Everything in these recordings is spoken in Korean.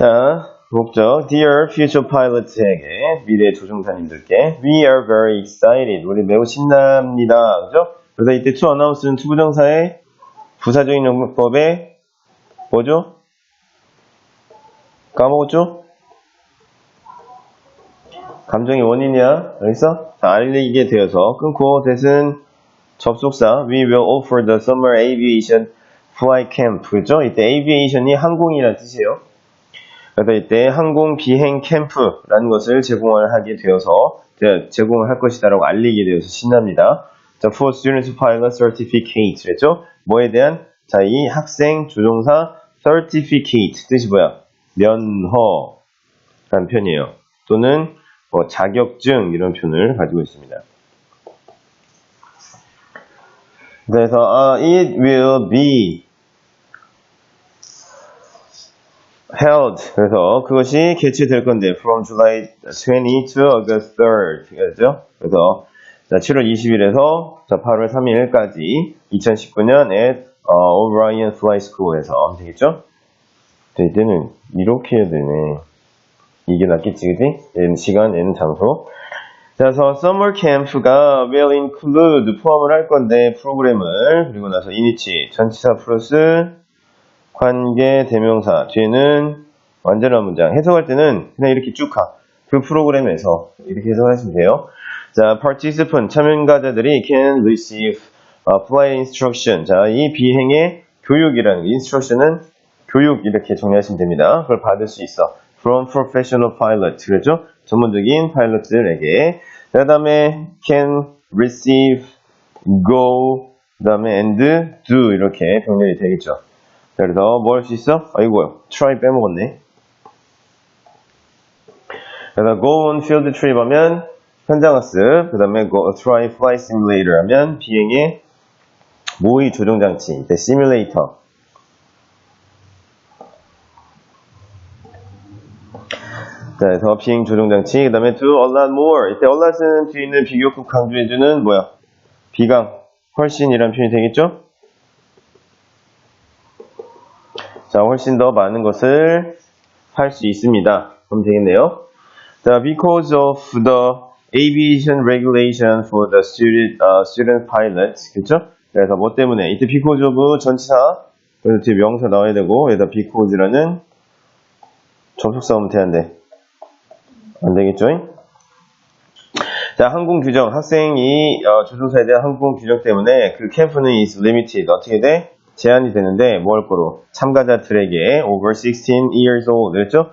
자, 목적. Dear future pilots에게, 미래 조종사님들께, We are very excited. 우리 매우 신납니다. 그죠? 그래서 이때 to announce는 투부정사의 부사적인 용법에, 뭐죠? 까먹었죠? 감정의 원인이야. 여기서? 자, 알리게 되어서 끊고, 대신 접속사, We will offer the summer aviation flight camp. 그죠? 이때 aviation이 항공이라는 뜻이에요. 그래서 이때 항공 비행 캠프라는 것을 제공을 하게 되어서 제- 제공을 할 것이다라고 알리게 되어서 신납니다. 자, for students pilot certificate 그랬죠? 뭐에 대한 자, 이 학생 조종사 certificate 뜻이 뭐야? 면허라는 표현이에요. 또는 뭐 자격증 이런 표현을 가지고 있습니다. 그래서 아, it will be held. 그래서 그것이 개최될 건데 from July 20 to August 3rd. 그죠? 그래서 자, 7월 20일에서 자, 8월 3일까지 2019년 at 어, O'Brien Fly School에서 하면 되겠죠? 자, 이때는 이렇게 해야 되네. 이게 낫겠지, 그지? 얘는 시간, 얘는 장소. 자, 그래서 summer camp가 will include 포함을 할 건데 프로그램을 그리고 나서 이니치 전치사 플러스 관계 대명사 뒤에는 완전한 문장 해석할 때는 그냥 이렇게 쭉 가. 그 프로그램에서 이렇게 해석하시면 돼요. 자, participant 참여자들이 can receive uh, flight instruction. 자, 이 비행의 교육이라는 instruction은 교육 이렇게 정리하시면 됩니다. 그걸 받을 수 있어. from professional pilot. 그렇죠? 전문적인 파일럿들에게. 그 다음에 can receive, go, 그 다음에 and do 이렇게 병렬이 되겠죠. 자, 그래서 뭐 할 수 있어? 아이고요. try 빼먹었네. 그래서 go on field trip 하면 현장학습, 그 다음에 go try flight simulator 하면 비행의 모의 조종장치, 이때 시뮬레이터. 자, 그래서 비행 조종장치, 그 다음에 do a lot more. 이때 a lot은 뒤에 있는 비교급 강조해주는 뭐야? 비강, 훨씬이란 표현이 되겠죠? 자, 훨씬 더 많은 것을 할 수 있습니다. 그럼 되겠네요. 자, because of the aviation regulation for the student, uh, student pilots. 그쵸? 그래서 뭐 때문에? 이때 because of 전치사, 그래서 뒤에 명사 나와야 되고, 여기다 because라는 접속사 오면 되는데. 안 되겠죠? 자, 항공 규정. 학생이 어, 조종사에 대한 항공 규정 때문에 그 캠프는 is limited. 어떻게 돼? 제한이 되는데 뭐 할 거로? 참가자들에게 over 16 years old. 그랬죠?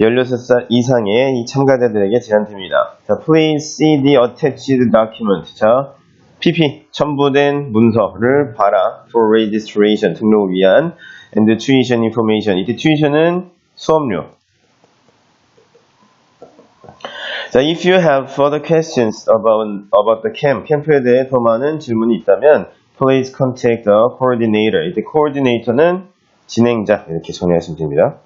16살 이상의 이 참가자들에게 제한됩니다. 자, please see the attached document. 자, PP 첨부된 문서를 봐라. for registration 등록을 위한 and tuition information. 이때 tuition은 수업료. 자, if you have further questions about about the camp, 캠프에 대해 더 많은 질문이 있다면 please contact the coordinator. 이때 coordinator는 진행자 이렇게 정리하시면 됩니다.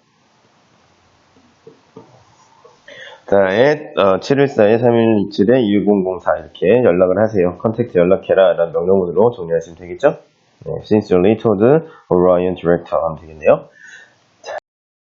자, at 어, 714에 317에 1004 이렇게 연락을 하세요. 컨택트 연락해라 라는 명령문으로 정리하시면 되겠죠? 네, sincerely told Orion Director 하면 되겠네요.